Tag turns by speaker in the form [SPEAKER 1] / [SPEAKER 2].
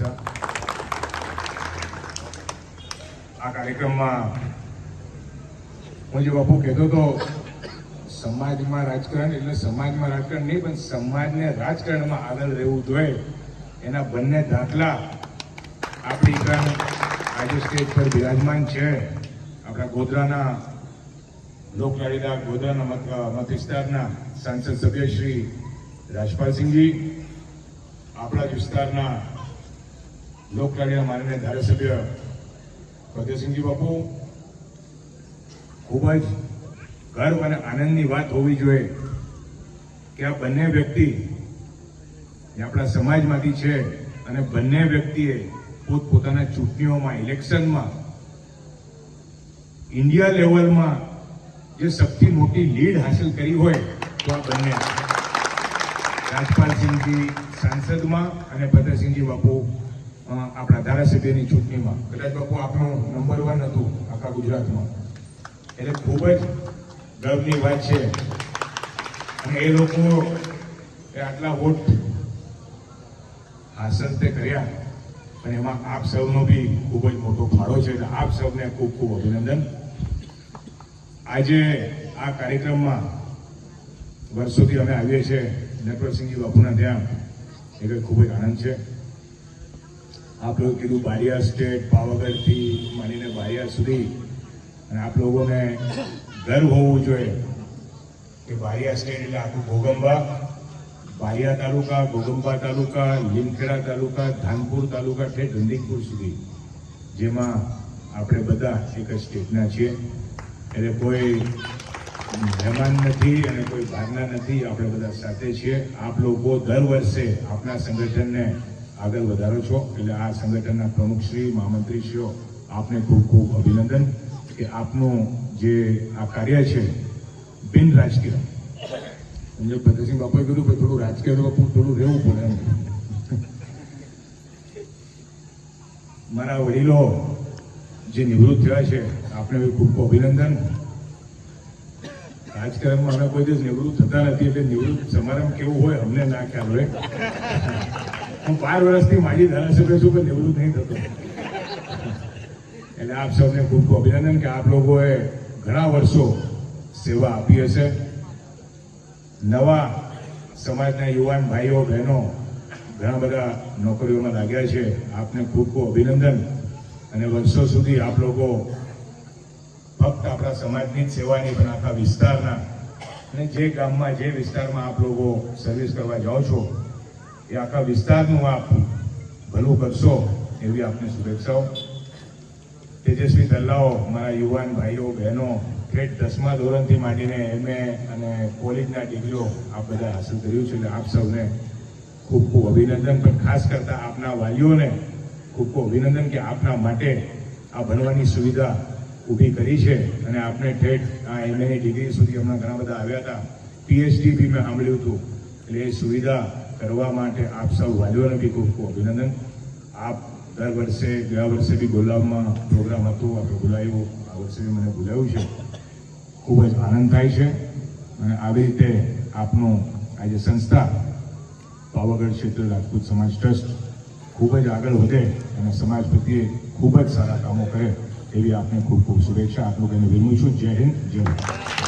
[SPEAKER 1] શુભેચ્છા આ કાર્યક્રમમાં હું જે બાપુ કહેતો હતો, સમાજમાં રાજકારણ એટલે સમાજમાં રાજકારણ નહીં, પણ સમાજને રાજકારણમાં આગળ રહેવું જોઈએ. એના બંને દાખલા આપણી કાન આજે સ્ટેજ પર બિરાજમાન છે. આપણા ગોધરાના લોકલાડીલા ગોધરાના મત વિસ્તારના સાંસદ સભ્ય શ્રી રાજપાલસિંહજી, આપણા જ વિસ્તારના લોકલાડીલા માનનીય ધારાસભ્ય ફતેહસિંહજી બાપુ, ખૂબ જ ગર્વ અને આનંદની વાત હોવી જોઈએ કે આ બંને વ્યક્તિ જે આપણા સમાજમાંથી છે અને બંને વ્યક્તિએ પોતપોતાના ચૂંટણીઓમાં, ઇલેક્શનમાં, ઇન્ડિયા લેવલમાં જે સૌથી મોટી લીડ હાંસલ કરી હોય તો આ બંને. રાજપાલસિંહજી સાંસદમાં અને ભદ્રસિંહજી બાપુ આપણા ધારાસભ્યની ચૂંટણીમાં. કદાચ બાપુ આપણું નંબર વન હતું આખા ગુજરાતમાં. એટલે ખૂબ જ ગર્વની વાત છે. અને એ લોકો આટલા વોટ હાંસલ તે કર્યા. અને એમાં આપ સૌનો બી ખૂબ જ મોટો ફાળો છે. એટલે આપ સૌને ખૂબ ખૂબ અભિનંદન. આજે આ કાર્યક્રમમાં વર્ષોથી અમે આવીએ છીએ. નટવરસિંહજી બાપુના ત્યાં. એ ખૂબ જ આનંદ છે. આપ લોકો કીધું બારિયા સ્ટેટ, પાવાગઢથી માંડીને બારિયા સુધી. અને આપ લોકોને ગર્વ હોવું જોઈએ કે બારિયા સ્ટેટ એટલે આખું ભોગંબા. બારિયા તાલુકા, ભોગંબા તાલુકા, લીમખેડા તાલુકા, ધાનપુર તાલુકા છે ગંદીકપુર સુધી. જેમાં આપણે બધા એક જ સ્ટેટના છીએ. એટલે કોઈ મહેમાન નથી અને કોઈ બહારના નથી. આપણે બધા સાથે છીએ. આપ લોકો દર વર્ષે આપણા સંગઠનને આગળ વધારો છો. એટલે આ સંગઠનના પ્રમુખશ્રી મહામંત્રીશ્રીઓ, આપને ખૂબ ખૂબ અભિનંદન કે આપનું જે આ કાર્ય છે, બિન રાજકીય. સમજો ભગતસિંહ બાપાએ કીધું કે થોડું રાજકીય થોડું રહેવું પડે એમ. મારા વડીલો જે નિવૃત્ત થયા છે, આપને ખૂબ ખૂબ અભિનંદન. રાજકારણમાં અમે કોઈ દિવસ નિવૃત્ત થતા નથી, એટલે નિવૃત્ત સમારંભ કેવું હોય, અમને ના ખ્યાલ હોય. હું બાર વર્ષથી માજી ધારાસભ્ય છું, પણ નિવૃત્ત નહીં થતો. એટલે આપ સૌને ખૂબ ખૂબ અભિનંદન કે આપ લોકોએ ઘણા વર્ષો સેવા આપી હશે. નવા સમાજના યુવાન ભાઈઓ, બહેનો ઘણા બધા નોકરીઓમાં લાગ્યા છે. આપને ખૂબ ખૂબ અભિનંદન. અને વર્ષો સુધી આપ લોકો ફક્ત આપણા સમાજની જ સેવાની પણ આખા વિસ્તારના અને જે ગામમાં, જે વિસ્તારમાં આપ લોકો સર્વિસ કરવા જાઓ છો એ આખા વિસ્તારનું આપ ભલું કરશો એવી આપને શુભેચ્છાઓ. તેજસ્વી તલ્લાઓ મારા યુવાન ભાઈઓ, બહેનો ઠેઠ દસમા ધોરણથી માંડીને એમએ અને કોલેજના ડિગ્રીઓ આપ બધા હાંસલ કર્યું છે એટલે આપ સૌને ખૂબ ખૂબ અભિનંદન. પણ ખાસ કરતા આપના વાલીઓને ખૂબ ખૂબ અભિનંદન કે આપના માટે આ ભણવાની સુવિધા ઊભી કરી છે અને આપને ઠેઠ આ એમએની ડિગ્રી સુધી હમણાં ઘણા બધા આવ્યા હતા. પીએચડી બી મેં સાંભળ્યું હતું. એટલે એ સુવિધા કરવા માટે આપ સૌ વાલીઓને બી ખૂબ ખૂબ અભિનંદન. આપ દર વર્ષે, ગયા વર્ષે બી ગુલાબમાં પ્રોગ્રામ હતો આપણે બોલાવ્યો. આ વર્ષે બી મને બોલાવ્યું છે. ખૂબ જ આનંદ થાય છે. અને આવી રીતે આપનું આજે સંસ્થા પાવાગઢ ક્ષેત્ર રાજપૂત સમાજ ટ્રસ્ટ ખૂબ જ આગળ વધે અને સમાજ પ્રત્યે ખૂબ જ સારા કામો કરે એવી આપને ખૂબ ખૂબ શુભેચ્છા. આટલું કહીને વિરમું છું. જય હિન્દ, જય ભારત.